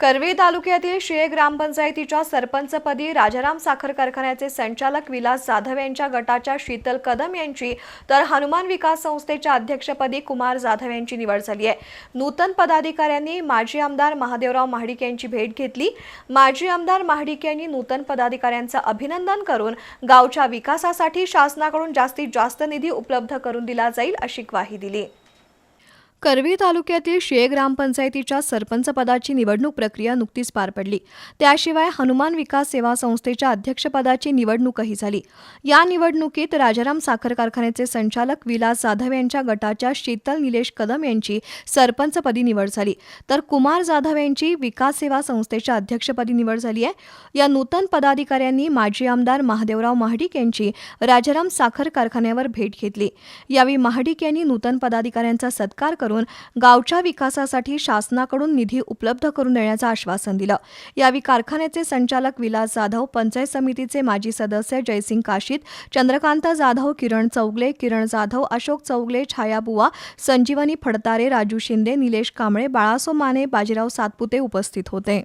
करवी तालुक्यातील शिळे ग्रामपंचायतीच्या सरपंचपदी राजाराम साखर कारखान्याचे संचालक विलास जाधव यांच्या गटाच्या शीतल कदम यांची तर हनुमान विकास संस्थेच्या अध्यक्षपदी कुमार जाधव यांची निवड झाली आहे. नूतन पदाधिकाऱ्यांनी माजी आमदार महादेवराव महाडिक यांची भेट घेतली. माजी आमदार महाडिक यांनी नूतन पदाधिकाऱ्यांचं अभिनंदन करून गावच्या विकासासाठी शासनाकडून जास्तीत जास्त निधी उपलब्ध करून दिला जाईल अशी ग्वाही दिली. करवी तालुक्यातील शिळे ग्रामपंचायतीच्या सरपंच पदाची निवडणूक प्रक्रिया नुकतीच पार पडली. त्याशिवाय हनुमान विकास सेवा संस्थेच्या अध्यक्षपदाची निवडणूकही झाली. या निवडणुकीत राजाराम साखर कारखान्याचे संचालक विलास जाधव यांच्या गटाच्या शीतल निलेश कदम यांची सरपंचपदी निवड झाली. तर कुमार जाधव यांची विकास सेवा संस्थेच्या अध्यक्षपदी निवड झाली आहे. या नूतन पदाधिकाऱ्यांनी माजी आमदार महादेवराव महाडिक यांची राजाराम साखर कारखान्यावर भेट घेतली. यावेळी महाडिक यांनी नूतन पदाधिकाऱ्यांचा सत्कार करून गावच्या विकासासाठी शासनाकडून निधी उपलब्ध करून देण्याचं आश्वासन दिलं. यावेळी कारखान्याचे संचालक विलास जाधव पंचायत समितीचे माजी सदस्य जयसिंग काशीत चंद्रकांत जाधव किरण चौगले किरण जाधव अशोक चौगले छायाबुवा संजीवनी फडतारे राजू शिंदे निलेश कांबळे बाळासो माने बाजीराव सातपुते उपस्थित होते.